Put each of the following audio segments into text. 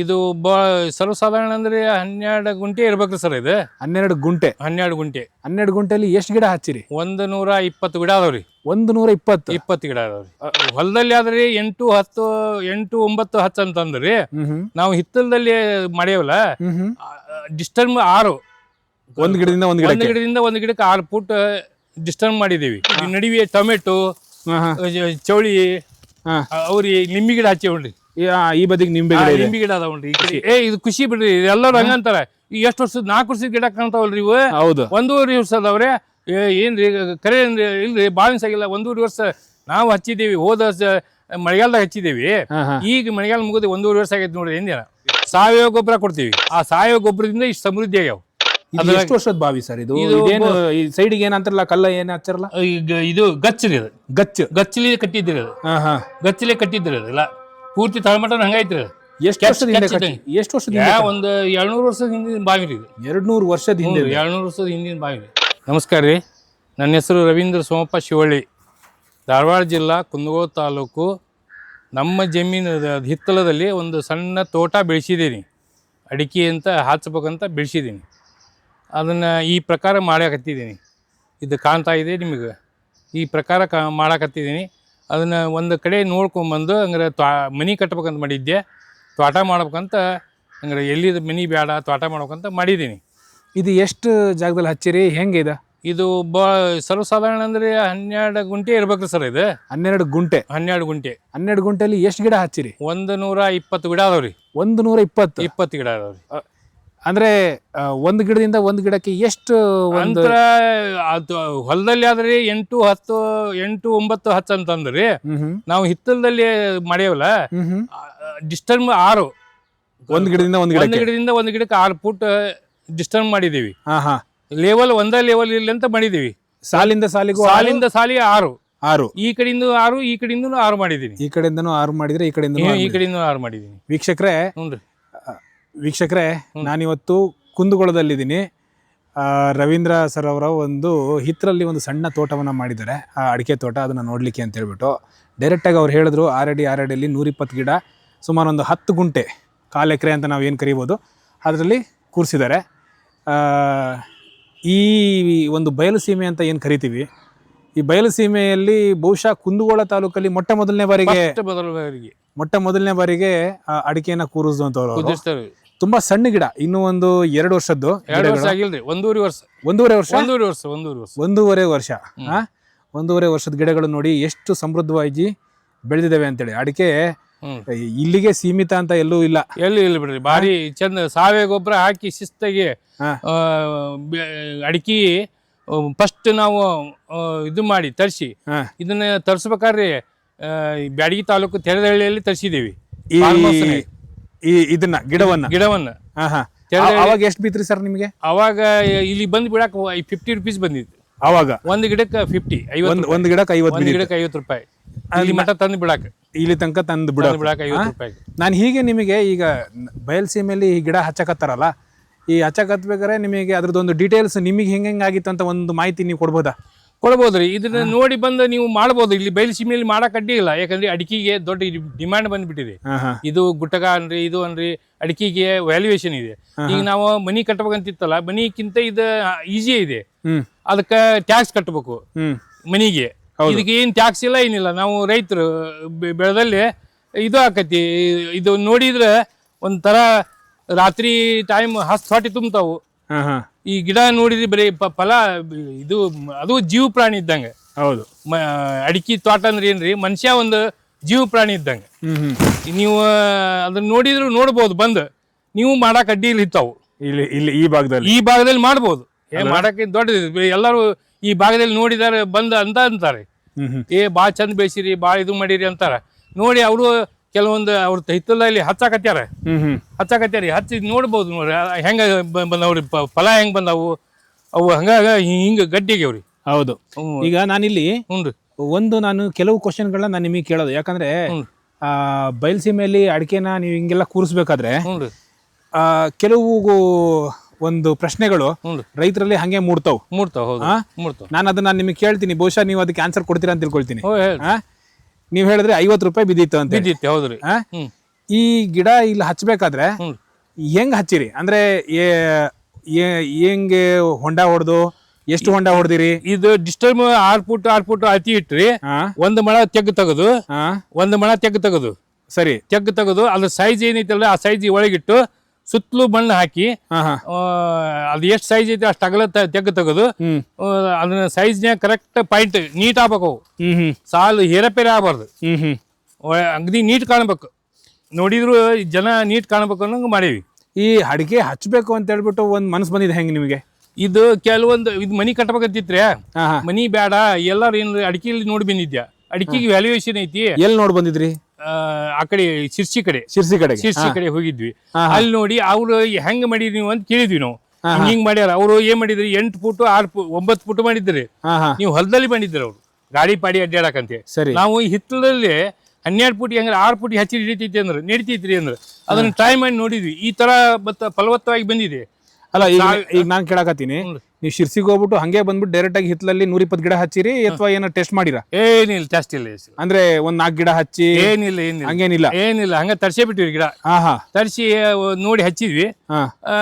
ಇದು ಬಾ ಸರ್ವಸಾಧಾರಣ ಅಂದ್ರೆ ಹನ್ನೆರಡು ಗುಂಟೆ ಇರ್ಬೇಕ್ರಿ ಸರ್ ಇದು. ಹನ್ನೆರಡು ಗುಂಟೆ. ಹನ್ನೆರಡು ಗುಂಟೆ. ಹನ್ನೆರಡು ಗುಂಟೆಲಿ ಎಷ್ಟು ಗಿಡ ಹಚ್ಚಿರಿ? ಒಂದು ನೂರ ಇಪ್ಪತ್ತು ಗಿಡ ಅದಾವ್ರಿ ಒಂದು ನೂರ ಇಪ್ಪತ್ತು. ಇಪ್ಪತ್ತು ಗಿಡ ಅದಾವ್ರಿ ಹೊಲದಲ್ಲಿ ಆದ್ರಿ ಎಂಟು ಹತ್ತು ಎಂಟು ಒಂಬತ್ತು ಹತ್ತು ಅಂತಂದ್ರಿ ಹ್ಮ್ ನಾವು ಹಿತ್ತಲದಲ್ಲಿ ಮಾಡ್ಯಾವಲ್ಲ? ಹ್ಮ್ ಡಿಸ್ಟರ್ಬ್ ಆರು. ಒಂದ್ ಗಿಡದಿಂದ ಒಂದ್ ಒಂದು ಗಿಡಕ್ಕೆ. ಗಿಡದಿಂದ ಒಂದು ಗಿಡಕ್ಕೆ ಆರು ಫುಟ್ ಡಿಸ್ಟರ್ಬ್ ಮಾಡಿದೀವಿ. ಈ ನಡುವೆ ಟೊಮೆಟೊ ಹಾ, ಹಾ, ಚೌಳಿ ಹಾ. ಅವ್ರಿ ನಿಂಬಿ ಗಿಡ ಹಚ್ಚಿವ್ರಿ ಈ- ಈ ಬದಿಗೆ ನಿಂಬೆ ಗಿಡ ಇದೆ. ನಿಂಬಿ ಗಿಡ ಅದಾವಲ್ರಿ ಈ ಕಡೆ. ಏ ಇದು ಖುಷಿ ಬಿಡ್ರಿ ಎಲ್ಲರೂ ಹಂಗಂತಾರೆ ಈ ಎಷ್ಟು ವರ್ಷದ ನಾಲ್ಕು ವರ್ಷದ ಗಿಡ ಕಾಣ್ತಾವಲ್ರಿ ಇವು? ಹೌದು. ಒಂದೂವರೆ ವರ್ಷ ಅದಾವ್ರೆ. ಏ, ಏನ್ರಿ ಕರೆ ಏನ್ರಿ ಇಲ್ರಿ ಬಾವಿನ ಆಗಿಲ್ಲ ಒಂದೂವರೆ ವರ್ಷ ನಾವು ಹಚ್ಚಿದ್ದೀವಿ. ಹೋದ ಮಳೆಗಾಲದಾಗ ಹಚ್ಚಿದ್ದೀವಿ. ಹಾ, ಹಾ. ಈಗ ಮಳೆಗಾಲ ಮುಗಿದು ಒಂದೂವರೆ ವರ್ಷ ಆಗೈತೆ ನೋಡ್ರಿ ಹಿಂದಿನ. ಸಾವಯವ ಗೊಬ್ಬರ ಕೊಡ್ತೀವಿ. ಆ ಸಾವಯವ ಗೊಬ್ಬರದಿಂದ ಇಷ್ಟು ಸಮೃದ್ಧಿ ಆಗ್ಯಾವ. ಇದು ಎಷ್ಟು ವರ್ಷದ ಬಾವಿ ಸರ್ ಇದು? ಇದು ಇದೇನು ಈ ಸೈಡಿಗೆ ಏನಂತಾರಲ್ಲ ಕಲ್ಲ ಏನ್ ಹಚ್ಚಾರಲ್ಲ? ಈಗ ಇದು ಗಚ್ಚರಿ ಅದು. ಗಚ್ಚ. ಗಚ್ಚಲಿ ಕಟ್ಟಿದ್ರಿ ಅದು. ಹಾ ಹಾ. ಗಚ್ಚಲಿ ಕಟ್ಟಿದ್ರಿ ಅದೆಲ್ಲ ಪೂರ್ತಿ ತಳಮಟ್ಟ ಹಂಗೈತ್ರಿ ಎಷ್ಟು ವರ್ಷದ ಹಿಂದೆ ಕಟ್ಟಿ ಎಷ್ಟು ಯಾ ಒಂದು ಏಳ್ನೂರು ವರ್ಷದ ಹಿಂದಿನ ಬಾವಿ ರೀ ಇದು. ಎರಡ್ ನೂರು ವರ್ಷದ ಹಿಂದೆ. ಏಳ್ನೂರು ವರ್ಷದ ಹಿಂದಿನ ಬಾವಿ ನಮಸ್ಕಾರ ರೀ. ನನ್ನ ಹೆಸರು ರವೀಂದ್ರ ಸೋಮಪ್ಪ ಶಿವಳ್ಳಿ. ಧಾರವಾಡ ಜಿಲ್ಲಾ ಕುಂದಗೋಳ ತಾಲೂಕು ನಮ್ಮ ಜಮೀನು ಹಿತ್ತಲದಲ್ಲಿ ಒಂದು ಸಣ್ಣ ತೋಟ ಬೆಳೆಸಿದ್ದೀನಿ. ಅಡಿಕೆ ಅಂತ ಹಚ್ಬೇಕಂತ ಬೆಳೆಸಿದ್ದೀನಿ. ಅದನ್ನು ಈ ಪ್ರಕಾರ ಮಾಡಾಕತ್ತಿದ್ದೀನಿ ಇದು ಕಾಣ್ತಾ ಇದೆ ನಿಮಗೆ. ಈ ಪ್ರಕಾರ ಕ ಮಾಡಾಕತ್ತಿದ್ದೀನಿ. ಅದನ್ನು ಒಂದು ಕಡೆ ನೋಡ್ಕೊಂಬಂದು ಹಂಗಾರೆ ತ್ವಾ ಮನೆ ಕಟ್ಬೇಕಂತ ಮಾಡಿದ್ದೆ. ತೋಟ ಮಾಡ್ಬೇಕಂತ ಹಂಗಾರೆ ಎಲ್ಲಿದ ಮನೆ ಬೇಡ ತೋಟ ಮಾಡ್ಬೇಕಂತ ಮಾಡಿದ್ದೀನಿ. ಇದು ಎಷ್ಟು ಜಾಗದಲ್ಲಿ ಹಚ್ಚಿರಿ? ಹೆಂಗೆ ಇದು? ಇದು ಬ ಸರ್ವಸಾಧಾರಣ ಅಂದರೆ ಹನ್ನೆರಡು ಗುಂಟೆ ಇರ್ಬೇಕು ಸರ್ ಇದು. ಹನ್ನೆರಡು ಗುಂಟೆ. ಹನ್ನೆರಡು ಗುಂಟೆ. ಹನ್ನೆರಡು ಗುಂಟೆಲಿ ಎಷ್ಟು ಗಿಡ ಹಚ್ಚಿರಿ? ಒಂದು ನೂರ ಇಪ್ಪತ್ತು ಗಿಡ ಅದಾವ್ರಿ. ಒಂದು ನೂರ ಇಪ್ಪತ್ತು. ಇಪ್ಪತ್ತು ಗಿಡ ಅದಾವ್ರಿ. ಅಂದ್ರೆ ಒಂದು ಗಿಡದಿಂದ ಒಂದು ಗಿಡಕ್ಕೆ ಎಷ್ಟು ಒಂದು ಅಂತರ ಅದು ಹೊಲದಲ್ಲಿ ಆದ್ರೆ ಎಂಟು ಹತ್ತು ಎಂಟು ಒಂಬತ್ತು ಹತ್ತು ಅಂತಂದ್ರಿ. ನಾವು ಹಿತ್ತಲದಲ್ಲಿ ಮಾಡ್ಯಾವಲ್ಲ? ಡಿಸ್ಟರ್ಬ್ ಆರು. ಒಂದು ಗಿಡದಿಂದ ಒಂದು ಒಂದು ಗಿಡಕ್ಕೆ ಗಿಡದಿಂದ ಒಂದು ಗಿಡಕ್ಕೆ ಆರು ಫುಟ್ ಡಿಸ್ಟರ್ಬ್ ಮಾಡಿದೀವಿ. ಲೆವೆಲ್ ಒಂದೇ ಲೆವೆಲ್ ಇರ್ಲಿ ಅಂತ ಮಾಡಿದೀವಿ. ಸಾಲಿಂದ ಸಾಲಿಗೂ ಸಾಲಿಂದ ಸಾಲಿಗೆ ಆರು. ಆರು. ಈ ಕಡೆಯಿಂದ ಆರು ಈ ಕಡೆಯಿಂದ ಆರು ಮಾಡಿದೀನಿ. ಈ ಕಡೆಯಿಂದನೂ ಆರು ಮಾಡಿದ್ರೆ ಈ ಕಡೆಯಿಂದ ಈ ಕಡೆಯಿಂದ ಆರು ಮಾಡಿದೀನಿ. ವೀಕ್ಷಕರೇ ವೀಕ್ಷಕರೇ ನಾನಿವತ್ತು ಕುಂದಗೋಳದಲ್ಲಿದ್ದೀನಿ. ರವೀಂದ್ರ ಸರ್ ಅವರ ಒಂದು ಹಿತ್ತರಲ್ಲಿ ಒಂದು ಸಣ್ಣ ತೋಟವನ್ನು ಮಾಡಿದ್ದಾರೆ. ಆ ಅಡಿಕೆ ತೋಟ ಅದನ್ನು ನೋಡಲಿಕ್ಕೆ ಅಂತ ಹೇಳ್ಬಿಟ್ಟು. ಡೈರೆಕ್ಟಾಗಿ ಅವ್ರು ಹೇಳಿದ್ರು ಆರಡಿ ಆರಡಿಯಲ್ಲಿ ನೂರಿಪ್ಪತ್ತು ಗಿಡ ಸುಮಾರು ಒಂದು ಹತ್ತು ಗುಂಟೆ ಕಾಲು ಎಕರೆ ಅಂತ ನಾವು ಏನು ಕರಿಬೋದು ಅದರಲ್ಲಿ ಕೂರಿಸಿದ್ದಾರೆ. ಈ ಒಂದು ಬಯಲು ಸೀಮೆ ಅಂತ ಏನು ಕರಿತೀವಿ? ಈ ಬಯಲು ಸೀಮೆಯಲ್ಲಿ ಬಹುಶಃ ಕುಂದಗೋಳ ತಾಲೂಕಲ್ಲಿ ಮೊಟ್ಟ ಮೊದಲನೇ ಬಾರಿಗೆ ಮೊಟ್ಟ ಮೊದಲನೇ ಬಾರಿಗೆ. ಅಡಿಕೆಯನ್ನು ಕೂರಿಸಿದಂಥವ್ರು ತುಂಬಾ ಸಣ್ಣ ಗಿಡ ಇನ್ನು ಒಂದು ಎರಡು ವರ್ಷದ್ದು ಎರಡು ವರ್ಷ ಆಗಿಲ್ರಿ ಒಂದೂವರೆ ವರ್ಷ. ಒಂದೂವರೆ ವರ್ಷ? ಒಂದೂವರೆ ವರ್ಷ ಒಂದೂವರೆ ವರ್ಷ. ಒಂದೂವರೆ ವರ್ಷ? ಒಂದೂವರೆ ವರ್ಷದ ಗಿಡಗಳು ನೋಡಿ ಎಷ್ಟು ಸಮೃದ್ಧವಾಗಿ ಬೆಳೆದಿದ್ದಾವೆ ಅಂತೇಳಿ. ಅಡಿಕೆ ಇಲ್ಲಿಗೆ ಸೀಮಿತ ಅಂತ ಎಲ್ಲೂ ಇಲ್ಲ. ಎಲ್ಲೂ ಇಲ್ಲ ಬಿಡ್ರಿ ಭಾರಿ ಚಂದ ಸಾವಯವ ಗೊಬ್ಬರ ಹಾಕಿ ಶಿಸ್ತಾಗಿ ಅಡಿಕೆ ಫಸ್ಟ್ ನಾವು ಇದು ಮಾಡಿ ತರಿಸಿ. ಇದನ್ನ ತರಿಸ್ಬೇಕಾದ್ರೆ ಬ್ಯಾಡಗಿ ತಾಲೂಕು ತೆರೆದಹಳ್ಳಿಯಲ್ಲಿ ತರಿಸಿದ್ದೀವಿ. ಈ ಇದನ್ನ ಗಿಡವನ್ನ. ಗಿಡವನ್ನ. ಹಾ ಹಾ. ಅವಾಗ ಎಷ್ಟು ಬಿತ್ರಿ ಸರ್ ನಿಮಗೆ? ಅವಾಗ ಇಲ್ಲಿ ಬಂದ್ ಬಿಡಾಕ ಫಿಫ್ಟಿ ರುಪೀಸ್ ಬಂದಿತ್ತು. ಅವಾಗ? ಒಂದು ಗಿಡಕ್ಕೆ ಫಿಫ್ಟಿ ಐವತ್ತು ಒಂದ್ ಗಿಡಕ್ಕೆ ಐವತ್ತು. ಗಿಡಕ್ಕೆ ಐವತ್ತು ರೂಪಾಯಿ. ಇಲ್ಲಿ ಮಟ್ಟ ತಂದು ಬಿಡಾಕ. ಇಲ್ಲಿ ತನಕ ತಂದು ಬಿಡ ಬಿಡಾಕ ಐವತ್ತು ರೂಪಾಯಿ ನಾನು ಹೀಗೆ ನಿಮಗೆ ಈಗ ಬಯಲ್ಸೀಮೆಯಲ್ಲಿ ಈ ಗಿಡ ಹಚ್ಚಕತ್ತಾರಲ್ಲ ಈ ಹಚ್ಚಕತ್ಬೇಕಾದ್ರೆ ನಿಮಗೆ ಅದ್ರದ್ದೊಂದು ಡೀಟೇಲ್ಸ್ ನಿಮಗೆ ಹೆಂಗೆ ಹೆಂಗೆ ಆಗಿತ್ತು ಅಂತ ಒಂದು ಮಾಹಿತಿ ನೀವು ಕೊಡ್ಬೋದಾ? ಕೊಡ್ಬೋದ್ರಿ. ಇದನ್ನ ನೋಡಿ ಬಂದು ನೀವು ಮಾಡಬಹುದು ಇಲ್ಲಿ ಬಯಲು ಸೀಮೆಯಲ್ಲಿ ಮಾಡಕ್ ಅಡ್ಡಿ ಇಲ್ಲ. ಯಾಕಂದ್ರೆ ಅಡಿಕೆಗೆ ದೊಡ್ಡ ಡಿಮ್ಯಾಂಡ್ ಬಂದ್ಬಿಟ್ಟಿದೆ. ಇದು ಗುಟ್ಟಗ ಅನ್ರಿ ಇದು ಅನ್ರಿ ಅಡಿಕೆಗೆ ವ್ಯಾಲ್ಯೂಯೇಷನ್ ಇದೆ. ಈಗ ನಾವು ಮನಿ ಕಟ್ಟಬೇಕಂತಿತ್ತಲ್ಲ ಮನಿಗಿಂತ ಇದು ಈಜಿ ಇದೆ. ಅದಕ್ಕ ಟ್ಯಾಕ್ಸ್ ಕಟ್ಟಬೇಕು ಮನಿಗೆ. ಇದಕ್ಕೆ ಏನ್ ಟ್ಯಾಕ್ಸ್ ಇಲ್ಲ ಏನಿಲ್ಲ. ನಾವು ರೈತರು ಬೆಳೆದಲ್ಲಿ ಇದು ಆಕತಿ. ಇದು ನೋಡಿದ್ರೆ ಒಂಥರ ರಾತ್ರಿ ಟೈಮ್ ಹತ್ತು ಹೊಟ್ಟೆ ತುಂಬ್ತಾವು. ಈ ಗಿಡ ನೋಡಿದ್ರೆ ಬರೀ ಪ- ಫಲ ಇದು ಅದು ಜೀವ ಪ್ರಾಣಿ ಇದ್ದಂಗೆ. ಹೌದು. ಮ ಅಡಿಕೆ ತೋಟ ಅಂದ್ರೆ ಏನ್ರಿ ಮನುಷ್ಯ ಒಂದು ಜೀವ ಪ್ರಾಣಿ ಇದ್ದಂಗೆ. ಹ್ಮ್ ಹ್ಮ್. ನೀವು ಅದನ್ನ ನೋಡಿದ್ರು ನೋಡ್ಬೋದು ಬಂದು. ನೀವು ಮಾಡಕ್ ಅಡ್ಡಿ ಇಲ್ಲಿ ಇತ್ತಾವು ಇಲ್ಲಿ ಇಲ್ಲಿ ಈ ಭಾಗದಲ್ಲಿ. ಈ ಭಾಗದಲ್ಲಿ ಮಾಡ್ಬೋದು. ಏ ಮಾಡಕ್ಕೆ ದೊಡ್ಡದಿದೆ. ಎಲ್ಲರೂ ಈ ಭಾಗದಲ್ಲಿ ನೋಡಿದಾರೆ ಬಂದ ಅಂತ ಅಂತಾರೆ. ಹ್ಮ್ ಹ್ಮ್. ಏ ಭಾಳ ಚಂದ ಬೇಸಿರಿ ಭಾಳ ಇದು ಮಾಡಿರಿ ಅಂತಾರೆ. ನೋಡಿ ಅವರು ಕೆಲವೊಂದು ಅವ್ರ ಹಿತ್ತಲಲ್ಲಿ ಹಚ್ಚಾಕತ್ಯಾರ. ಹಚ್ಚಾಕತ್ಯಾರಿ. ಹಚ್ಚಿ ನೋಡ್ಬೋದು ನೋಡ್ರಿ. ಹೆಂಗ ಬಂದವ್ರಿ? ಫಲ ಹೆಂಗ್ ಬಂದಾವು? ಅವು ಹಂಗಾಗ ಹಿಂಗ ಗಟ್ಟಿಗ್ಯಾವ್ರಿ ಹೌದು. ಈಗ ನಾನಿಲ್ಲಿ ಹ್ಞೂ ರೀ. ಒಂದು ನಾನು ಕೆಲವು ಕ್ವಶನ್ಗಳನ್ನ ನಾನು ನಿಮಗೆ ಕೇಳೋದು. ಯಾಕಂದ್ರೆ ಬಯಲ್ಸೀಮೆಯಲ್ಲಿ ಅಡಿಕೆನ ನೀವು ಹಿಂಗೆಲ್ಲ ಕೂರಿಸ್ಬೇಕಾದ್ರೆ ಕೆಲವು ಒಂದು ಪ್ರಶ್ನೆಗಳು ರೈತರಲ್ಲಿ ಹಂಗೆ ಮೂಡ್ತಾವ್. ಮೂಡ್ತಾವ್ ನಾನು ಅದನ್ನ ನಿಮಗೆ ಕೇಳ್ತೀನಿ. ಬಹುಶಃ ನೀವು ಅದಕ್ಕೆ ಆನ್ಸರ್ ಕೊಡ್ತೀರಾ ಅಂತ ತಿಳ್ಕೊಳ್ತೀನಿ? ನೀವು ಹೇಳಿದ್ರೆ ಐವತ್ತು ರೂಪಾಯಿ ಬಿದ್ದಿತ್ತು ಅಂತ ಹೇಳಿ. ಬಿದ್ದಿತ್ತೆ ಹೌದ್ರಿ. ಆ? ಈ ಗಿಡ ಇಲ್ಲಿ ಹಚ್ಬೇಕಾದ್ರೆ. ಹೆಂಗ್ ಹಚ್ಚಿರಿ? ಅಂದ್ರೆ ಏ- ಏ- ಹೆಂಗೆ ಹೊಂಡ ಹೊಡೆದು ಎಷ್ಟು ಹೊಂಡ ಹೊಡೆದಿರಿ? ಇದು ಡಿಸ್ಟರ್ಬ್ ಆರ್ ಫುಟ್ ಆರ್ ಫುಟ್ ಅತಿ ಇಟ್ರಿ ಹಾ ಒಂದು ಮಳ ತೆಗ್ ತೆಗೆದು ಹಾ ಒಂದು ಮಳ ತೆಗ್ ತೆಗೆದು. ಸರಿ. ತೆಗ್ ತೆಗೆದು ಅದ್ರ ಸೈಜ್ ಏನೈತಲ್ಲ ಆ ಸೈಜ್ ಒಳಗಿಟ್ಟು ಸುತ್ತಲೂ ಮಣ್ಣು ಹಾಕಿ ಅದು ಎಷ್ಟು ಸೈಜ್ ಐತೆ ಅಷ್ಟು ಅಗಲ ತೆಗ್ ತೆಗೆದು ಅದನ್ನ ಸೈಜ್ನ್ಯಾಗ ಕರೆಕ್ಟ್ ಪಾಯಿಂಟ್ ನೀಟ್ ಆಗ್ಬೇಕು ಸಾಲು ಹೇರಪೇರೆ ಆಗಬಾರ್ದು. ಅಗದಿ ನೀಟ್ ಕಾಣ್ಬೇಕು. ನೋಡಿದ್ರು ಜನ ನೀಟ್ ಕಾಣ್ಬೇಕು ಅನ್ನೋಂಗೆ ಮಾಡೀವಿ. ಈ ಅಡಿಕೆ ಹಚ್ಬೇಕು ಅಂತ ಹೇಳ್ಬಿಟ್ಟು ಒಂದು ಮನಸ್ಸು ಬಂದಿದೆ ಹೆಂಗೆ ನಿಮಗೆ? ಇದು ಕೆಲವೊಂದು ಇದು ಮನಿ ಕಟ್ಟಬೇಕಂತಿತ್ರೆ ಮನಿ ಬೇಡ ಎಲ್ಲಾರು ಏನು ಅಡಿಕೆಯಲ್ಲಿ ನೋಡಿ ಬಂದಿದ್ಯಾ? ಅಡಿಕೆಗೆ ವ್ಯಾಲ್ಯೂಯೇಷನ್ ಐತಿ. ಎಲ್ಲಿ ನೋಡಿ ಬಂದಿದ್ರಿ? ಆ, ಕಡೆ ಶಿರ್ಸಿ ಕಡೆ. ಶಿರ್ಸಿ ಕಡೆ ಶಿರ್ಸಿ ಕಡೆ ಹೋಗಿದ್ವಿ. ಅಲ್ಲಿ ನೋಡಿ ಅವ್ರು ಹೆಂಗ್ ಮಾಡಿದ್ರಿ ನೀವು ಅಂತ ಕೇಳಿದ್ವಿ ನಾವು. ಹಿಂಗ್ ಮಾಡ್ಯಾರ. ಅವ್ರು ಏನ್ ಮಾಡಿದ್ರಿ? ಎಂಟು ಫುಟ್ ಆರ್ ಒಂಬತ್ತು ಫುಟ್ ಮಾಡಿದ್ರಿ ನೀವು ಹೊಲದಲ್ಲಿ ಬಂದಿದ್ರಿ ಅವ್ರು. ಗಾಡಿ ಪಾಡಿ ಅಡ್ಡಾಡಕಂತೆ. ಸರಿ. ನಾವು ಹಿತ್ತಲಲ್ಲಿ ಹನ್ನೆರಡು ಫುಟ್ ಹೆಂಗ್ರ ಆರು ಫುಟ್ ಹಚ್ಚಿ ಹಿಡಿತೈತಿ ಅಂದ್ರೆ ನಡಿತೈತ್ರಿ ಅಂದ್ರೆ. ಅದನ್ನ ಟ್ರೈ ಮಾಡಿ ನೋಡಿದ್ವಿ. ಈ ತರ ಮತ್ತ ಫಲವತ್ತವಾಗಿ ಬಂದಿದೆ. ಅಲ್ಲ ಈಗ ಈಗ ನಾನ್ ಕೇಳಕತ್ತೀನಿ. ನೀವು ಶಿರ್ಸಿಗೆ ಹೋಗ್ಬಿಟ್ಟು ಹಂಗೆ ಬಂದ್ಬಿಟ್ಟು ಡೈರೆಕ್ಟ್ ಆಗಿ ಹಿತ್ತಲಲ್ಲಿ ನೂರ ಇಪ್ಪತ್ತು ಗಿಡ ಹಚ್ಚಿರಿ ಅಥವಾ ಏನೋ ಟೆಸ್ಟ್ ಮಾಡಿರಾ? ಏನಿಲ್ಲ ಜಾಸ್ತಿ ಇಲ್ಲ ಅಂದ್ರೆ ಒಂದ್ ನಾಲ್ಕು ಗಿಡ ಹಚ್ಚಿ ಏನಿಲ್ಲ ಏನಿಲ್ಲ. ಹಂಗೇನಿಲ್ಲ? ಏನಿಲ್ಲ ಹಂಗ ತರ್ಸೇ ಬಿಟ್ಟಿವಿ ಗಿಡ. ಹಾ ಹಾ. ತರಿಸಿ ನೋಡಿ ಹಚ್ಚಿದ್ವಿ. ಹಾ. ಆ,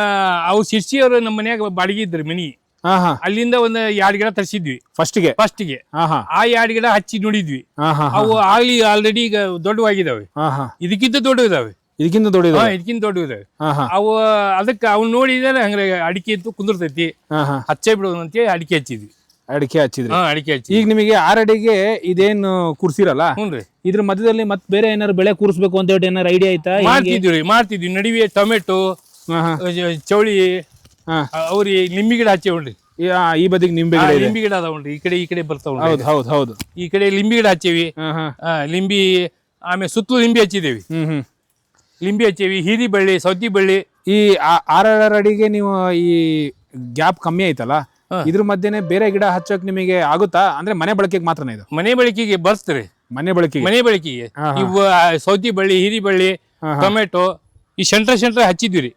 ಅವು ಶಿರ್ಸಿ ಅವರು ನಮ್ಮ ಮನ್ಯಾಗ ಬಾಡಿಗೆ ಇದ್ರು ಮಿನಿ. ಹಾ ಹಾ. ಅಲ್ಲಿಂದ ಒಂದ್ ಎರಡ್ ಗಿಡ ತರಿಸಿದ್ವಿ. ಫಸ್ಟ್ಗೆ ಹಾ ಹಾ. ಆ ಎರಡ್ ಗಿಡ ಹಚ್ಚಿ ನೋಡಿದ್ವಿ. ಹಾ ಹಾ ಅವು ಆಗ್ಲಿ ಆಲ್ರೆಡಿ ಈಗ ದೊಡ್ಡವಾಗಿದಾವೆ. ಹಾ ಹಾ. ಇದಕ್ಕಿಂತ ದೊಡ್ಡ ಇದಾವೆ ಇದಕ್ಕಿಂತ ದೊಡ್ಡದು? ಹಾ ಇದಕ್ಕಿಂತ ದೊಡ್ಡ ಇದೆ. ಅವು ಅದಕ್ಕೆ ಅವ್ನು ನೋಡಿದ್ರೆ ಹಂಗ್ರೆ ಅಡಿಕೆ ಇತ್ತು ಕುಂದಿರ್ತೈತಿ. ಹಾ ಹಾ. ಹಚ್ಚೇ ಬಿಡೋದು ಅಂತೇಳಿ ಅಡಿಕೆ ಹಚ್ಚಿದ್ವಿ. ಅಡಿಕೆ ಹಚ್ಚಿದ್ರಿ. ಅಡಿಕೆ ಹಚ್ಚಿ ಈಗ ನಿಮಗೆ ಆರಡಿಗೆ ಇದೇನು ಕೂರ್ಸಿರಲ್ಲ? ಹ್ಞೂ ಇದ್ರ ಮಧ್ಯದಲ್ಲಿ ಮತ್ತೆ ಬೇರೆ ಏನಾರು ಬೆಳೆ ಕೂರಿಸ್ಬೇಕು ಅಂತ ಹೇಳಿ ಏನಾರು ಐಡಿಯಾ ಐತಾ ಮಾಡ್ತಿದ್ವಿ ರೀ ಮಾಡ್ತಿದ್ವಿ. ನಡುವೆ ಟೊಮೆಟೊ ಚೌಳಿ ಅವ್ರಿ ನಿಂಬೆ ಗಿಡ ಹಚ್ಚಿ ಈ- ಆ, ಈ ಬದಿಗೆ ನಿಂಬೆ ಗಿಡ ಲಿಂಬಿ ಗಿಡ ಅದಾವನ್ರಿ ಈ ಕಡೆ ಈ ಕಡೆ ಬರ್ತಾವ ಹೌದು ಹೌದು ಹೌದು. ಈ ಕಡೆ ಲಿಂಬಿ ಗಿಡ ಹಚ್ಚೇವಿ. ಹಾ ಹಾ. ಲಿಂಬಿ ಆಮೇಲೆ ಸುತ್ತಲೂ ಲಿಂಬಿ ಹಚ್ಚಿದೇವಿ. ಲಿಂಬಿ ಹಚ್ಚೇವಿ ಹೀರಿ ಬಳ್ಳಿ ಸೌತಿ ಬಳ್ಳಿ ಈ ಆ- ಆರ್ ಅಡಿಗೆ ನೀವು ಈ ಗ್ಯಾಪ್ ಕಮ್ಮಿ ಐತಲ್ಲ? ಹಾ. ಇದ್ರ ಮಧ್ಯೆನೆ ಬೇರೆ ಗಿಡ ಹಚ್ಚೋಕ್ ನಿಮಗೆ ಆಗುತ್ತಾ? ಅಂದ್ರೆ ಮನೆ ಬಳಕೆಗೆ ಮಾತ್ರನೇ ಇದು? ಮನೆ ಬಳಕೆಗೆ ಬರ್ಸ್ತಾರೆ ಮನೆ ಬಳಕೆ ಮನೆ ಬಳಕೆಗೆ. ಇವು ಸೌತಿ ಬಳ್ಳಿ ಹೀರಿ ಬಳ್ಳಿ. ಟೊಮೆಟೊ ಈ ಸೆಂಟ್ರ ಸೆಂಟ್ರ ಹಚ್ಚಿದ್ವಿ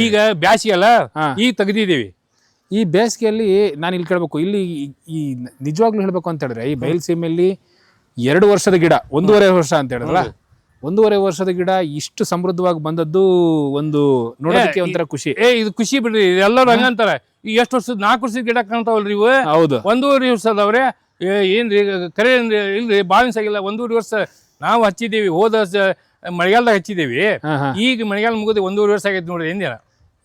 ಈಗ ಬ್ಯಾಸಿಗೆ ಅಲ್ಲ. ಈಗ ತೆಗ್ದಿದ್ದೀವಿ. ಈ ಬೇಸಿಗೆಯಲ್ಲಿ ನಾನು ಇಲ್ಲಿ ಕೇಳಬೇಕು. ಇಲ್ಲಿ ಈ- ನಿಜವಾಗ್ಲೂ ಹೇಳ್ಬೇಕು ಅಂತ ಹೇಳಿದ್ರೆ ಈ ಬಯಲುಸೀಮೆಯಲ್ಲಿ ಎರಡು ವರ್ಷದ ಗಿಡ ಒಂದೂವರೆ ವರ್ಷ ಅಂತ ಹೇಳಿದ್ರಲ್ಲ? ಒಂದೂವರೆ ವರ್ಷದ ಗಿಡ ಇಷ್ಟು ಸಮೃದ್ಧವಾಗಿ ಬಂದದ್ದು ಒಂದು ನೋಡೋದಕ್ಕೆ ಒಂಥರ ಖುಷಿ. ಏ ಇದು ಖುಷಿ ಬಿಡ್ರಿ ಎಲ್ಲರೂ ಹಂಗಂತಾರೆ ಈ ಎಷ್ಟು ವರ್ಷದ ನಾಲ್ಕು ವರ್ಷದ ಗಿಡ ಕಾಣ್ತಾವಲ್ರಿ ಇವು? ಹೌದು. ಒಂದೂವರೆ ವರ್ಷದವ್ರೆ ಏನ್ರಿ ಕರೆ ಇಲ್ರಿ ಬಾವಿನ ಸಾಗಿಲ್ಲ ಒಂದೂವರೆ ವರ್ಷ ನಾವು ಹಚ್ಚಿದ್ದೀವಿ ಹೋದ ವರ್ಷ ಮಳೆಗಾಲದಾಗ ಹಚ್ಚಿದ್ದೀವಿ. ಈಗ ಮಳೆಗಾಲ ಮುಗಿದು ಒಂದೂವರೆ ವರ್ಷ ಆಗೈತೆ ನೋಡ್ರಿ ಏನಿಲ್ಲ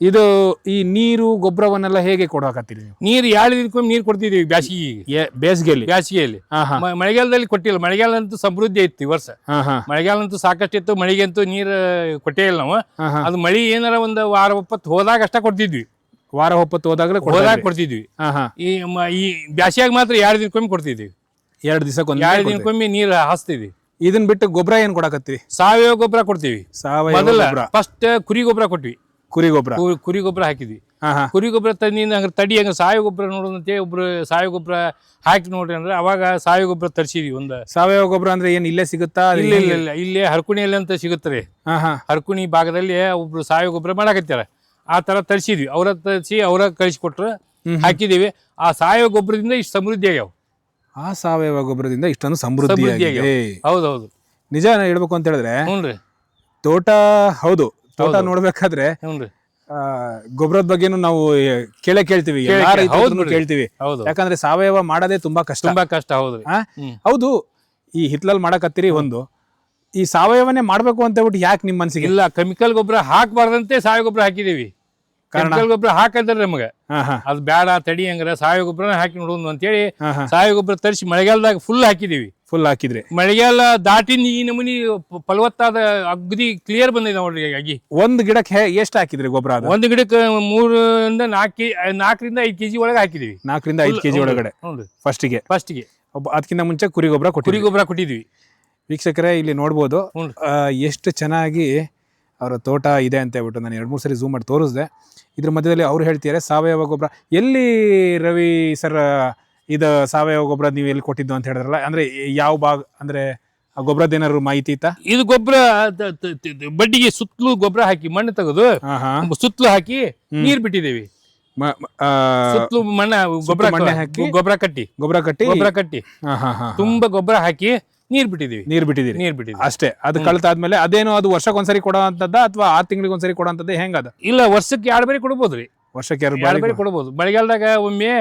ಇದು ಈ ನೀರು ಗೊಬ್ಬರವನ್ನೆಲ್ಲ ಹೇಗೆ ಕೊಡಬೇಕಾಗ್ತೀರಿ ನೀವು? ನೀರು ಯಾಳಿದ್ಕೊಂಡು ನೀರು ಕೊಡ್ತಿದ್ದೀವಿ ಬ್ಯಾಸಿಗೆ ಬೇಸಿಗೆಯಲ್ಲಿ? ಬ್ಯಾಸಿಗೆಯಲ್ಲಿ. ಹಾ ಹಾ. ಮ- ಮಳೆಗಾಲದಲ್ಲಿ ಕೊಟ್ಟಿಲ್ಲ. ಮಳೆಗಾಲ ಅಂತೂ ಸಮೃದ್ಧಿ ಐತಿ ಈ ವರ್ಷ. ಹಾ ಹಾ. ಮಳೆಗಾಲ ಅಂತೂ ಸಾಕಷ್ಟು ಇತ್ತು ಮಳೆಗಂತೂ ನೀರು ಕೊಟ್ಟೇ ಇಲ್ಲ ನಾವು. ಹಾ ಹಾ. ಅದು ಮಳಿ ಏನಾರ ಒಂದು ವಾರ ಒಪ್ಪತ್ತು ಹೋದಾಗ ಅಷ್ಟ ಕೊಡ್ತಿದ್ವಿ. ವಾರ ಹೊಪ್ಪತ್ತು ಹೋದಾಗಲೇ ಹೋದಾಗ ಕೊಡ್ತಿದ್ವಿ. ಹಾ ಹಾ. ಈ ಮ- ಈ ಬ್ಯಾಸಿಯಾಗ ಮಾತ್ರ ಎರಡು ದಿನಕ್ಕೊಮ್ಮೆ ಕೊಡ್ತಿದ್ವಿ. ಎರಡು ಎರಡು ಒಂದು ದಿನಕ್ಕೊಮ್ಮೆ ನೀರು ಹಾಸ್ತಿದ್ವಿ. ಇದನ್ನ ಬಿಟ್ಟು ಗೊಬ್ಬರ ಏನ್ ಕೊಡಕತ್ತೀರಿ? ಸಾವಯವ ಗೊಬ್ಬರ ಕೊಡ್ತೀವಿ. ಸಾವಯವ ಮೊದಲ ಗೊಬ್ಬರ. ಫಸ್ಟ್ ಕುರಿ ಗೊಬ್ಬರ ಕೊಟ್ವಿ. ಕುರಿ ಗೊಬ್ಬರ ಕುರಿ ಗೊಬ್ಬರ ಹಾಕಿದ್ವಿ ಕುರಿ ಗೊಬ್ಬರ ತಂದಿಂದ ಹಂಗ ತಡಿ ಹಂಗ ಸಾವಯವ ಗೊಬ್ಬರ ನೋಡೋದಂತೆ ಒಬ್ರು ಸಾವಯವ ಗೊಬ್ಬರ ಹಾಕಿ ನೋಡ್ರಿ ಅಂದ್ರೆ ಅವಾಗ ಸಾವಯವ ಗೊಬ್ಬರ ತರಿಸಿದ್ವಿ ಒಂದು. ಸಾವಯವ ಗೊಬ್ಬರ ಅಂದ್ರೆ ಏನ್ ಇಲ್ಲೇ ಸಿಗುತ್ತಾ? ಇಲ್ಲ ಇಲ್ಲ ಇಲ್ಲ. ಇಲ್ಲೇ ಹರ್ಕುಣಿಯಲ್ಲಿ ಅಂತ ಸಿಗುತ್ತೆ ಹರ್ಕುಣಿ ಭಾಗದಲ್ಲಿ ಒಬ್ರು ಸಾವಯವ ಗೊಬ್ಬರ ಮಾಡಾಕತ್ತಾರ ಆ ತರ ತರಿಸಿದ್ವಿ. ಅವ್ರ ತರಿಸಿ ಅವ್ರ ಕಳಿಸ್ಕೊಟ್ರು. ಹಾಕಿದೀವಿ ಆ ಸಾವಯವ ಗೊಬ್ಬರದಿಂದ ಇಷ್ಟು ಸಮೃದ್ಧಿ ಆಗ್ಯಾವ. ಆ ಸಾವಯವ ಗೊಬ್ಬರದಿಂದ ಇಷ್ಟೊಂದು ಸಮೃದ್ಧಿ ಹೌದೌದು ನಿಜ ಹೇಳ್ಬೇಕು ಅಂತ ಹೇಳಿದ್ರೆ ತೋಟ ಹೌದು. ತೋಟ ನೋಡ್ಬೇಕಾದ್ರೆ ಗೊಬ್ಬರದ ಬಗ್ಗೆನೂ ನಾವು ಕೇಳೇ ಕೇಳ್ತೀವಿ ಎಲ್ಲಾ. ಕೇಳ್ತೀವಿ. ಯಾಕಂದ್ರೆ ಸಾವಯವ ಮಾಡೋದೇ ತುಂಬಾ ಕಷ್ಟ. ತುಂಬಾ ಕಷ್ಟ ಹೌದು? ಹೌದು ಈ ಹಿತ್ಲಲ್ಲಿ ಮಾಡಕತ್ತೀರಿ ಒಂದು. ಈ ಸಾವಯವನೇ ಮಾಡ್ಬೇಕು ಅಂತ ಹೇಳ್ಬಿಟ್ಟು ಯಾಕೆ ನಿಮ್ ಮನ್ಸಿಗೆ? ಇಲ್ಲ ಕೆಮಿಕಲ್ ಗೊಬ್ಬರ ಹಾಕಬಾರ್ದಂತೆ ಸಾವಯವ ಗೊಬ್ಬರ ಹಾಕಿದೀವಿ. ಕೆಮಿಕಲ್ ಗೊಬ್ಬರ ಹಾಕಂತಾರೆ ನಮಗೆ. ಅದು ಬೇಡ ತಡಿ ಹಂಗ್ರ ಸಾವಯವ ಗೊಬ್ಬರನ ಹಾಕಿ ನೋಡೋದು ಅಂತೇಳಿ ಸಾವಯವ ಗೊಬ್ಬರ ತರಿಸಿ ಮಳೆಗಾಲದಾಗ ಫುಲ್ ಹಾಕಿದೀವಿ. ಫುಲ್ ಹಾಕಿದ್ರೆ. ಮಳೆಗಾಲ ದಾಟಿನ ಈ ನಮೂನಿ ಫಲವತ್ತಾದ ಅಗ್ದಿ ಕ್ಲಿಯರ್ ಬಂದಿದೆ ನೋಡ್ರಿ ಆಗಿ ಒಂದ್ ಗಿಡಕ್ಕೆ ಎಷ್ಟು ಹಾಕಿದ್ರಿ ಗೊಬ್ಬರ ಅದು? ಒಂದು ಗಿಡಕ್ಕೆ ಮೂರರಿಂದ ನಾಲ್ಕು ನಾಲ್ಕರಿಂದ ಐದು ಕೆಜಿ ಒಳಗೆ ಹಾಕಿದೀವಿ. ನಾಲ್ಕರಿಂದ ಐದು ಕೆಜಿ ಒಳಗಡೆ? ಫಸ್ಟ್ಗೆ ಫಸ್ಟ್ಗೆ ಅದಕ್ಕಿಂತ ಮುಂಚೆ ಕುರಿ ಗೊಬ್ಬರ ಕುರಿ ಗೊಬ್ಬರ ಕೊಟ್ಟಿದ್ವಿ. ವೀಕ್ಷಕರೇ ಇಲ್ಲಿ ನೋಡ್ಬೋದು. ಎಷ್ಟು ಚೆನ್ನಾಗಿ ಅವರ ತೋಟ ಇದೆ ಅಂತ ಹೇಳ್ಬಿಟ್ಟು ನಾನು ಎರಡು ಮೂರು ಸರಿ ಝೂಮ್ ಮಾಡಿ ತೋರಿಸ್ದೆ. ಇದ್ರ ಮಧ್ಯದಲ್ಲಿ ಅವ್ರು ಹೇಳ್ತಿದ್ದಾರೆ ಸಾವಯವ ಗೊಬ್ಬರ. ಎಲ್ಲಿ ರವಿ ಸರ್ ಇದು ಸಾವಯವ ಗೊಬ್ಬರ ನೀವು ಎಲ್ಲಿ ಕೊಟ್ಟಿದ್ದು ಅಂತ ಹೇಳಿದ್ರಲ್ಲ ಅಂದ್ರೆ ಯಾವ ಭಾಗ ಅಂದ್ರೆ ಆ ಗೊಬ್ಬರದ ಏನಾದ್ರು ಮಾಹಿತಿ ಇತ್ತ? ಇದು ಗೊಬ್ಬರ ಬಡ್ಡಿಗೆ ಸುತ್ತಲೂ ಗೊಬ್ಬರ ಹಾಕಿ ಮಣ್ಣು ತೆಗೆದು ಆಹಾ. ಸುತ್ತಲೂ ಹಾಕಿ ನೀರ್ ಬಿಟ್ಟಿದ್ದೇವೆ. ಮ- ಮ- ಆ, ಸುತ್ತಲೂ ಮಣ್ಣ ಗೊಬ್ಬರ ಮಣ್ಣೆ ಹಾಕಿ? ಗೊಬ್ಬರ ಕಟ್ಟಿ. ಗೊಬ್ಬರ ಕಟ್ಟಿ? ಗೊಬ್ಬರ ಕಟ್ಟಿ. ಹಾ ಹಾ ಹಾ ತುಂಬಾ ಗೊಬ್ಬರ ಹಾಕಿ ನೀರ್ ಬಿಟ್ಟಿದೀವಿ ನೀರ್ ಬಿಟ್ಟಿದ್ದೀರಿ. ನೀರ್ ಬಿಟ್ಟಿದೀವಿ ಅಷ್ಟೇ ಅದು ಕಳ್ತಾದ್ಮೇಲೆ ಅದೇನು ಅದು ವರ್ಷಕ್ಕೊಂದ್ಸರಿ ಕೊಡೋ ಅಂತದ್ದ ಅಥವಾ ಆರ್ ತಿಂಗಳಿಗೆ ಒಂದ್ಸರಿ ಕೊಡೋ ಅಂತದ್ದ ಹೆಂಗದ? ಇಲ್ಲ ವರ್ಷಕ್ಕೆ ಎರಡು ಬರಿ ಕೊಡ್ಬೋದ್ರಿ. ವರ್ಷಕ್ಕೆ ಎರಡು ಎರಡು ಬೆಳೆ ಕೊಡ್ಬೋದು. ಮಳೆಗಾಲದಾಗ ಒಮ್ಮೆ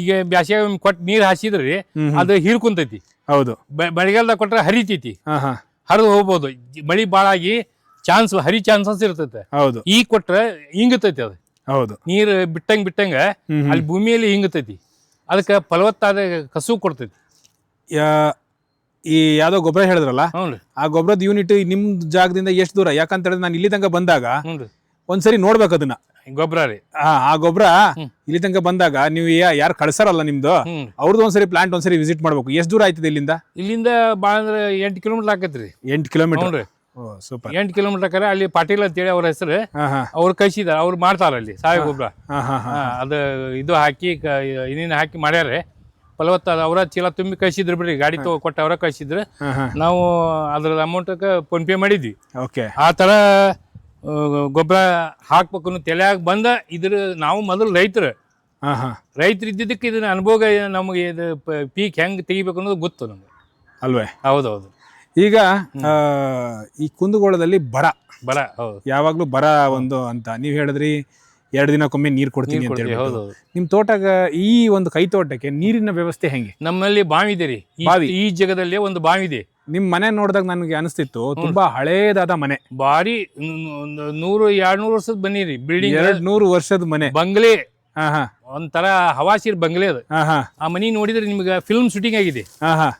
ಈಗ ಬ್ಯಾಸಿಗೆ ಒಮ್ಮೆ ಕೊಟ್ಟು ನೀರ್ ಹಾಸಿದ್ರಿ. ಅದು ಹೀರ್ಕೊಂತೈತಿ ಹೌದು. ಮಳೆಗಾಲದಾಗ ಕೊಟ್ರೆ ಹರಿತೈತಿ ಹಾ ಹಾ. ಹರಿದು ಹೋಗ್ಬೋದು. ಮಳಿ ಬಾಳಾಗಿ ಚಾನ್ಸ್ ಹರಿ ಚಾನ್ಸಸ್ ಇರ್ತೈತೆ. ಹೌದು. ಈಗ ಕೊಟ್ರೆ ಹಿಂಗತೈತಿ ಅದು. ಹೌದು. ನೀರು ಬಿಟ್ಟಂಗ್ ಬಿಟ್ಟಂಗ. ಅಲ್ಲಿ ಭೂಮಿಯಲ್ಲಿ ಹಿಂಗತೈತಿ. ಅದಕ್ಕೆ ಫಲವತ್ತಾದ ಕಸು ಕೊಡ್ತೈತಿ. ಈ ಯಾವ್ದೋ ಗೊಬ್ಬರ ಹೇಳಿದ್ರಲ್ಲ? ಆ ಗೊಬ್ಬರದ ಯೂನಿಟ್ ನಿಮ್ ಜಾಗದಿಂದ ಎಷ್ಟು ದೂರ? ಯಾಕಂತ ಹೇಳಿದ್ರೆ ನಾನು ಇಲ್ಲಿ ತನಕ ಬಂದಾಗ ಒಂದ್ಸರಿ ನೋಡ್ಬೇಕು ಅದನ್ನ. ಗೊಬ್ಬರ ರೀ. ಆ ಆ ಗೊಬ್ಬರ ಇಲ್ಲಿ ತನಕ ಬಂದಾಗ ನೀವು ಯಾರು ಕಳ್ಸಾರಲ್ಲ ನಿಮ್ದು? ಅವ್ರದ್ದು ಒಂದ್ಸರಿ ಪ್ಲಾಂಟ್ ಒಂದ್ಸರಿ ವಿಸಿಟ್ ಮಾಡ್ಬೇಕು. ಎಷ್ಟು ದೂರ ಆಯ್ತದೆ ಇಲ್ಲಿಂದ? ಇಲ್ಲಿಂದ ಭಾಳ ಅಂದ್ರೆ ಎಂಟು ಕಿಲೋಮೀಟರ್ ಆಕೈತಿ ರೀ ಎಂಟು ಕಿಲೋಮೀಟರ್ ನೋಡ್ರಿ ಸೂಪರ್ ಎಂಟು ಕಿಲೋಮೀಟರ್ ಕರೆ ಅಲ್ಲಿ ಪಾಟೀಲ್ ಅಂತೇಳಿ ಅವ್ರ ಹೆಸರು. ಹಾ ಹಾ. ಅವ್ರು ಕಳಿಸಿದಾರೆ ಅವ್ರು ಮಾಡ್ತಾರ ಅಲ್ಲಿ ಸಾವಯವ ಗೊಬ್ಬರ ಹಾ ಹಾ ಹಾ. ಅದು ಇದು ಹಾಕಿ ಕ- ಇನ್ನೇನು ಹಾಕಿ ಮಾಡ್ಯಾರ. ಫಲವತ್ತಾದ ಅವರ ಚೀಲ ತುಂಬಿ ಕಳಿಸಿದ್ರು ಬಿಡ್ರಿ ಗಾಡಿ ತಗೋ ಕೊಟ್ಟು ಅವರ ಕಳಿಸಿದ್ರು. ಹಾ ಹಾ. ನಾವು ಅದ್ರ ಅಮೌಂಟ್ ಫೋನ್ ಪೇ ಮಾಡಿದ್ವಿ. ಓಕೆ ಆ ಥರ ಗೊಬ್ಬರ ಹಾಕ್ಬೇಕು ತಲೆಯಾಗ ಬಂದ ಇದ್ರ ನಾವು ಮೊದಲು ರೈತರು. ಹಾ ಹಾ. ರೈತರು ಇದ್ದಿದ್ದಕ್ಕೆ ಇದನ್ನ ಅನುಭವ ನಮಗೆ ಇದು ಪೀಕ್ ಹೆಂಗೆ ತೆಗಿಬೇಕು ಅನ್ನೋದು ಗೊತ್ತು ನಮ್ಗೆ. ಅಲ್ವೇ? ಹೌದೌದು. ಈಗ ಈ ಕುಂದಗೋಳದಲ್ಲಿ ಬರ. ಬರ ಹೌದು. ಯಾವಾಗ್ಲೂ ಬರ ಒಂದು ಅಂತ. ನೀವ್ ಹೇಳಿದ್ರಿ ಎರಡು ದಿನಕ್ಕೊಮ್ಮೆ ನೀರು ಕೊಡ್ತೀನಿ ಅಂತ ಹೇಳಿ ನಿಮ್ಮ ಹೌದೌದು. ನಿಮ್ ತೋಟಗ ಈ ಒಂದು ಕೈ ತೋಟಕ್ಕೆ ನೀರಿನ ವ್ಯವಸ್ಥೆ ಹೆಂಗೆ? ನಮ್ಮಲ್ಲಿ ಬಾವಿ ಇದೆ ರೀ. ಈ- ಬಾವಿ. ಈ ಜಗದಲ್ಲಿ ಒಂದು ಬಾವಿ ಇದೆ ನಿಮ್ ಮನೆ ನೋಡಿದಾಗ ನನಗೆ ಅನಿಸ್ತಿತ್ತು ತುಂಬಾ ಹಳೇದಾದ ಮನೆ. ಬಾರಿ ನೂರು ಎರಡ್ ನೂರು ವರ್ಷದ ಬನ್ನಿರಿ ಬಿಲ್ಡಿಂಗ್ ಎರಡ್ ನೂರು ವರ್ಷದ ಮನೆ. ಬಂಗ್ಲೆ. ಹಾ ಹಾ. ಒಂಥರ ಹವಾಸಿರ್ ಬಂಗ್ಲೆ ಅದು. ಹಾ ಹಾ. ಆ ಮನಿ ನೋಡಿದ್ರೆ ನಿಮ್ಗೆ ಫಿಲ್ಮ್ ಶೂಟಿಂಗ್ ಆಗಿದೆ. ಹಾ ಹಾ.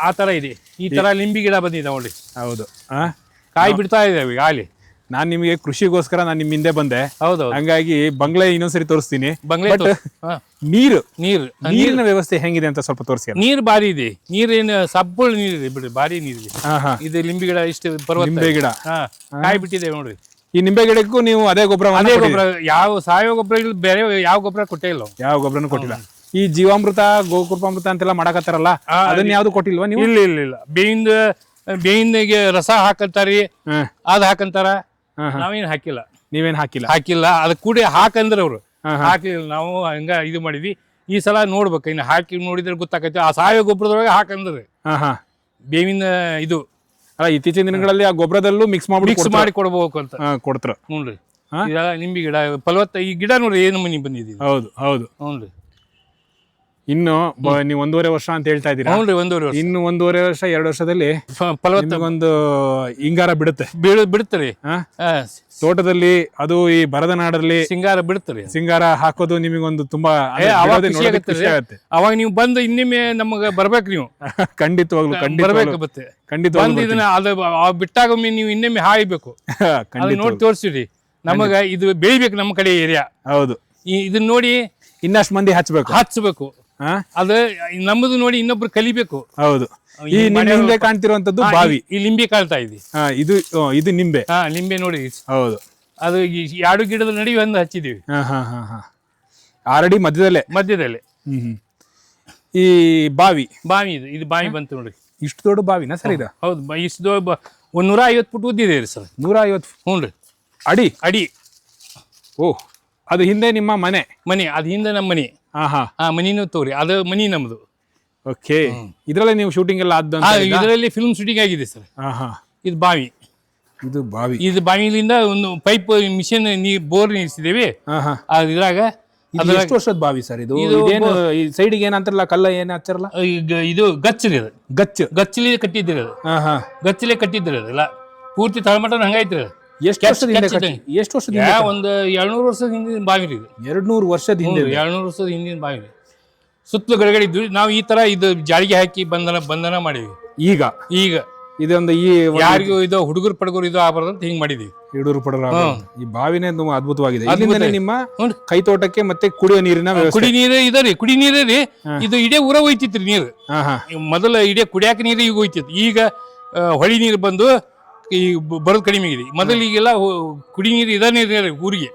ಆ, ತರ ಇದೆ. ಈ ತರ ಲಿಂಬಿ ಗಿಡ ಬಂದಿದೆ ನೋಡಿ ಹೌದು. ಕಾಯಿ ಬಿಡ್ತಾ ಇದಾವೆ ಗಾಳಿ ಅಲ್ಲಿ ನಾನ್ ನಿಮಗೆ ಕೃಷಿಗೋಸ್ಕರ ನಾನು ನಿಮ್ ಹಿಂದೆ ಬಂದೆ. ಹೌದು ಹಂಗಾಗಿ ಬಂಗ್ಲೆ ಇನ್ನೊಂದ್ಸರಿ ತೋರಿಸ್ತೀನಿ. ಬಂಗ್ಲೆ But- ತೋರ್ಸ್- ಹಾ, ನೀರು. ನೀರು. ನೀರಿನ ವ್ಯವಸ್ಥೆ ಹೆಂಗಿದೆ ಅಂತ ಸ್ವಲ್ಪ ತೋರಿಸಿ ನೀರ್ ಬಾರಿ ಇದೆ. ನೀರೇನು ಸಬ್ಬುಳ ನೀರಿದೆ ಬಿಡ್ರಿ ಬಾರಿ ನೀರಿದೆ ಇದೆ. ಹಾ ಹಾ. ಇದು ಲಿಂಬೆ ಗಿಡ ಇಷ್ಟು ಪರ್ವತ ನಿಂಬೆ ಗಿಡ. ಹಾ ಕಾಯಿ ಬಿಟ್ಟಿದೆ ನೋಡ್ರಿ. ಈ ನಿಂಬೆ ಗಿಡಕ್ಕೂ ನೀವು ಅದೇ ಗೊಬ್ಬರ ಅದೇ ಗೊಬ್ಬರ ಯಾವ ಸಾವಯವ ಗೊಬ್ಬರ ಇಲ್ಲ ಬೇರೆ ಯಾವ ಗೊಬ್ಬರ ಕೊಟ್ಟೇ ಇಲ್ಲ. ಯಾವ ಗೊಬ್ಬರನು ಕೊಟ್ಟಿಲ್ಲ. ಈ ಜೀವಾಮೃತ ಗೋಕೃಪಾಮೃತ ಅಂತೆಲ್ಲ ಮಾಡಕತ್ತಾರಲ್ಲ ಆ, ಅದನ್ನ ಯಾವ್ದು ಕೊಟ್ಟಿಲ್ವಾ ನೀವು? ಇಲ್ಲ ಇಲ್ಲ ಇಲ್ಲ. ಬೇವಿಂದ ಬೇವಿಂದಿಗೆ ರಸ ಹಾಕಂತಾರಿ. ಹಾ. ಅದ್ ಹಾಕಂತಾರ. ನಾವೇನ್ ಹಾಕಿಲ್ಲ. ನೀವೇನ್ ಹಾಕಿಲ್ಲ? ಹಾಕಿಲ್ಲ. ಅದ್ ಕೂಡಿ ಹಾಕಂದ್ರೆ ಅವ್ರು. ಹಾಕಲಿಲ್ಲ. ನಾವು ಹಂಗ ಇದು ಮಾಡಿದ್ವಿ. ಈ ಸಲ ನೋಡ್ಬೇಕು. ಇನ್ನು ಹಾಕಿ ನೋಡಿದ್ರೆ ಗೊತ್ತಾಕೈತಿ ಆ ಸಾವಯವ ಗೊಬ್ಬರದೊಳಗೆ ಹಾಕಂದ್ರೆ. ಬೇವಿನ ಇದು. ಅಲ್ಲ ಇತ್ತೀಚಿನ ದಿನಗಳಲ್ಲಿ ಆ ಗೊಬ್ಬರದಲ್ಲೂ ಮಿಕ್ಸ್ ಮಾಡಿ ಮಿಕ್ಸ್ ಮಾಡಿ ಕೊಡ್ಬೇಕು ಅಂತ. ಕೊಡ್ತಾರ. ನೋಡ್ರಿ? ಇದೆಲ್ಲ ನಿಂಬಿ ಗಿಡ. ಫಲವತ್ತ ಈ ಗಿಡ ನೋಡ್ರಿ ಏನು ಮನಿ ಬಂದಿದ್ದೀವಿ ಹೌದು ಹೌದು. ಹ್ಞೂನ್ರಿ. ಇನ್ನು ಬ- ನೀವು ಒಂದೂವರೆ ವರ್ಷ ಅಂತ ಹೇಳ್ತಾ ಇದ್ದೀರಾ? ಹ್ಞೂನ್ರಿ ಒಂದೂವರೆ ವರ್ಷ. ಇನ್ನು ಒಂದೂವರೆ ವರ್ಷ ಎರಡು ವರ್ಷದಲ್ಲಿ ಫ- ಫಲವತ್ತ ನಿಮಗೊಂದು ಹಿಂಗಾರ ಬಿಡುತ್ತೆ. ಬೀಳ ಬಿಡ್ತರಿ ಹಾ ತೋಟದಲ್ಲಿ ಅದು ಈ ಬರದ ನಾಡಲ್ಲಿ ಸಿಂಗಾರ ಬಿಡ್ತರಿ ಸಿಂಗಾರ ಹಾಕೋದು ನಿಮಗೊಂದು ತುಂಬಾ ಅಂದ್ರೆ ಅವಾಗ ಬಿಡೋದೇ ಖುಷಿ ನೋಡೋದಕ್ಕೆ ಆಗತ್ತೆ ಖುಷಿ ಆಗುತ್ತೆ. ಅವಾಗ ನೀವು ಬಂದು ಇನ್ನೊಮ್ಮೆ ನಮಗ ಬರ್ಬೇಕು ನೀವು. ಖಂಡಿತವಾಗ್ಲು ಖಂಡಿತವಾಗ್ಲು. ಬಿಟ್ಟಾಗ ಮತ್ತೆ. ಖಂಡಿತವಾಗ್ಲು ಬಂದು ಇದನ್ನ ಅದು ಆ ಬಿಟ್ಟಾಗೊಮ್ಮೆ ನೀವು ಇನ್ನೊಮ್ಮೆ ಹಾಯ್ಬೇಕು. ಖಂಡಿತ ನೋಡಿ ತೋರಿಸಿರಿ. ನಮಗ ಇದು ಬೆಳಿಬೇಕು ನಮ್ಮ ಕಡೆ ಏರಿಯಾ. ಹೌದು. ಇದನ್ನ ನೋಡಿ ಇನ್ನಷ್ಟು ಮಂದಿ ಹಚ್ಬೇಕು. ಹಚ್ಬೇಕು. ಹಾ ಅದು ನಮ್ಮದು ನೋಡಿ ಇನ್ನೊಬ್ರು ಕಲಿಬೇಕು. ಹೌದು. ಈ ನಿಮ್ಮ ನಿಮ್ ಹಿಂದೆ ಕಾಣ್ತಿರುವಂತದ್ದು ಬಾವಿ. ಈ- ಲಿಂಬೆ ಕಾಳ್ತಾ ಇದೆ. ಇದು ಇದು ನಿಂಬೆ. ಹಾ ಲಿಂಬೆ ನೋಡಿ. ಹೌದು. ಅದು ಈ ಎರಡು ಗಿಡದ ನಡುವೆ ಒಂದು ಹಚ್ಚಿದೀವಿ ಹಾ ಹಾ ಹಾ ಹಾ. ಆಲ್ರೆಡಿ ಮಧ್ಯದಲ್ಲೇ? ಮಧ್ಯದಲ್ಲಿ. ಹ್ಮ್ ಹ್ಮ್. ಈ ಬಾವಿ. ಬಾವಿ ಇದು ಇದು ಬಾವಿ ಬಂತು ನೋಡಿ. ಇಷ್ಟು ದೊಡ್ಡ ಬಾವಿನ ಸರ್ ಇದು? ಹೌದು ಇಷ್ಟು ದೊಡ್ಡ ಒಂದ್ ನೂರ ಐವತ್ತು ಫುಟ್ ಉದ್ದಿದೆ ಸರ್. ನೂರ ಐವತ್ತು ಹ್ಞೂ ರೀ. ಅಡಿ? ಅಡಿ. ಓ ಅದು ಹಿಂದೆ ನಿಮ್ಮ ಮನೆ? ಮನೆ ಅದು ಹಿಂದೆ ನಮ್ಮ ಮನೆ. ಹಾ ಹಾ ಆ ಮನಿನೂ ತೋರಿ ಅದು ಮನಿ ನಮ್ದು. ಓಕೆ. ಇದರಲ್ಲಿ ನೀವು ಶೂಟಿಂಗ್ ಎಲ್ಲ ಆದ್ದು ಆ, ಇದರಲ್ಲಿ ಫಿಲ್ಮ್ ಶೂಟಿಂಗ್ ಆಗಿದೆ ಸರ್. ಹಾ ಹಾ ಇದು ಬಾವಿ. ಇದು ಬಾವಿ. ಇದು ಬಾವಿಲಿಂದ ಒಂದು ಪೈಪ್ ಮಿಷನ್ ನೀ ಬೋರ್ ನಿಲ್ಸಿದೇವಿ ಹಾ ಹಾ ಆ ಇದ್ರಾಗ ಇದು ಎಷ್ಟು ವರ್ಷದ ಬಾವಿ ಸರ್ ಇದು? ಇದು ಇದೇನು ಈ ಸೈಡಿಗೆ ಏನಂತಾರಲ್ಲ ಕಲ್ಲ ಏನು ಹಚ್ಚಾರಲ್ಲ? ಈಗ ಇದು ಗಚ್ಚರಿ ಅದು ಗಚ್ಚ. ಗಚ್ಚಲಿ ಕಟ್ಟಿದ್ರಿ ಅದು ಹಾ ಹಾ ಗಚ್ಚಲೆ ಕಟ್ಟಿದ್ದೀರಿ ಅದೆಲ್ಲ ಪೂರ್ತಿ ತಳಮಟ್ಟ ಹಂಗೈತ್ರಿ ಅದು ಎಷ್ಟು ವರ್ಷದ ಹಿಂದೆ ಕಟ್ಟಿ ಎಷ್ಟು ವರ್ಷದ ಯಾ ಒಂದು ಏಳ್ನೂರು ವರ್ಷದ ಹಿಂದಿನ ಬಾವಿರಿ ಇದು. ಎರಡ್ ನೂರು ವರ್ಷದ ಹಿಂದೆ ಏಳ್ನೂರು ವರ್ಷದ ಹಿಂದಿನ ಬಾವಿರಿ. ಸುತ್ತಲೂ ಗಡಗಡೆ ಇದ್ವಿ. ನಾವು ಈ ತರ ಇದು ಜಾಳಿಗೆ ಹಾಕಿ ಬಂಧನ ಬಂಧನ ಮಾಡಿದ್ವಿ. ಈಗ? ಈಗ. ಇದೊಂದು ಈ ಯಾರಿಗೂ ಇದು ಹುಡುಗರು ಪಡಗರು ಇದು ಆಗ್ಬಾರ್ದು ಅಂತ ಹಿಂಗ್ ಮಾಡಿದ್ವಿ. ಯಡೂರು ಪಡರ ಈ ಬಾವಿನೇ ತುಂಬಾ ಅದ್ಭುತವಾಗಿದೆ. ಅದ್ಭುತ ಇಲ್ಲಿಂದನೇ ನಿಮ್ಮ ಹ್ಞೂ ಕೈ ತೋಟಕ್ಕೆ ಮತ್ತೆ ಕುಡಿಯೋ ನೀರಿನ ವ್ಯವಸ್ಥೆ. ಕುಡಿ ನೀರು ಇದರಿ ಕುಡಿ ನೀರೇ ರೀ. ಇದು ಇಡೇ ಊರ ಹೋಯ್ತಿತ್ರಿ ನೀರು. ಹಾ ಹಾ. ಮೊದಲ ಇಡೇ ಕುಡಿಯಾಕ ನೀರು ಈಗ ಹೋಯ್ತಿತ್ತು. ಈಗ ಆ, ಹೊಳಿ ನೀರು ಬಂದು ಈ ಬರೋದು ಕಡಿಮೆ ಆಗಿದೆ. ಮೊದಲು ಈಗೆಲ್ಲ ಕುಡಿ ನೀರು ಇದ ನೀರು ಊರಿಗೆ.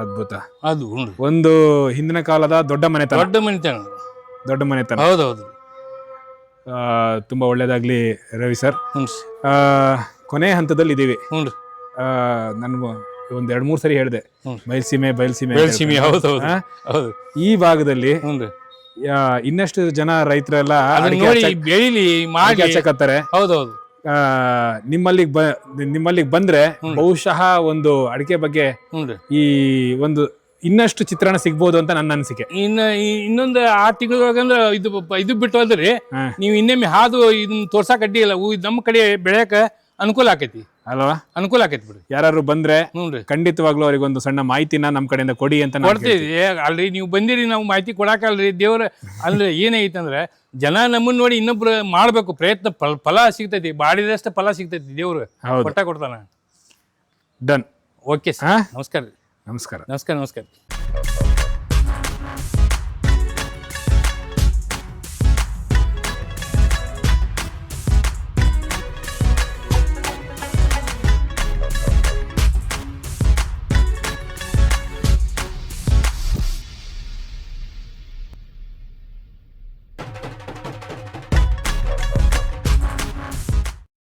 ಅದ್ಭುತ. ಅದು ಒಂದು ಹಿಂದಿನ ಕಾಲದ ದೊಡ್ಡ ಮನೆತನ. ದೊಡ್ಡ ಮನೆತನ. ದೊಡ್ಡ ಮನೆತನ. ಹೌದೌದು. ತುಂಬಾ ಒಳ್ಳೇದಾಗ್ಲಿ ರವಿ ಸರ್. ಹ್ಞೂ ಕೊನೆ ಹಂತದಲ್ಲಿ ಇದೀವಿ. ಹ್ಞೂ ರೀ ಒಂದು ಎರಡ್ ಮೂರ್ ಸರಿ ಹೇಳಿದೆ. ಬಯಲ್ಸೀಮೆ ಬಯಲ್ಸೀಮೆ ಬಯಲ್ಸೀಮೆ ಹೌದು ಹೌದು ಹೌದು. ಈ ಭಾಗದಲ್ಲಿ ಇನ್ನಷ್ಟು ಜನ ರೈತರೆಲ್ಲ ಬೆಳಿಲಿ ಮಾಡಿ. ಹೌದೌದು. ಆ, ನಿಮ್ಮಲ್ಲಿಗ್ ಬ ನಿಮ್ಮಲ್ಲಿಗ್ ಬಂದ್ರೆ ಬಹುಶಃ ಒಂದು ಅಡಿಕೆ ಬಗ್ಗೆ ಹ್ಞೂ ಈ ಒಂದು ಇನ್ನಷ್ಟು ಚಿತ್ರಣ ಸಿಗ್ಬೋದು ಅಂತ ನನ್ನ ಅನಿಸಿಕೆ. ಇನ್ನ ಇನ್ನೊಂದು ಆರು ತಿಂಗಳೊಳಗಂದ್ರ ಇದು ಪ- ಇದು ಬಿಟ್ಟು ಹೋದ್ರಿ ಹಾ. ನೀವು ಇನ್ನೊಮ್ಮೆ ಹಾದು ಇದನ್ನ ತೋರ್ಸಾಕ್ ಅಡ್ಡಿ ಇಲ್ಲ. ಹೂ ನಮ್ಮ ಕಡೆ ಬೆಳೆಯಕ ಅನುಕೂಲ ಆಕೈತಿ. ಅಲ್ವಾ? ಅನುಕೂಲ ಆಕೈತಿ ಬಿಡ್ರಿ. ಯಾರು ಬಂದ್ರೆ ಹ್ಞೂ ರೀ. ಖಂಡಿತವಾಗ್ಲೂ ಅವ್ರಿಗೆ ಒಂದು ಸಣ್ಣ ಮಾಹಿತಿನ ನಮ್ಮ ಕಡೆಯಿಂದ ಕೊಡಿ ಅಂತ ನಾನು ಕೊಡ್ತೀವಿ. ಏ, ಅಲ್ರಿ ನೀವು ಬಂದಿರಿ ನಾವು ಮಾಹಿತಿ ಕೊಡಕಲ್ರಿ. ದೇವ್ರ ಅಂದ್ರೆ ಏನೈತೆ ಅಂದ್ರೆ ಜನ ನಮ್ಮನ್ನ ನೋಡಿ ಇನ್ನೊಬ್ರು ಮಾಡ್ಬೇಕು. ಪ್ರಯತ್ನ ಫಲ ಫಲ ಸಿಗ್ತೈತಿ. ಬಾಡಿದಷ್ಟು ಫಲ ಸಿಗ್ತೈತಿ ದೇವ್ರು. ಹೌದು. ಕೊಟ್ಟ ಕೊಡ್ತಾನ. ಡನ್ ಓಕೆ ಹಾ? ಸರ್ ನಮಸ್ಕಾರ ರೀ. ನಮಸ್ಕಾರ. ನಮಸ್ಕಾರ ನಮಸ್ಕಾರ.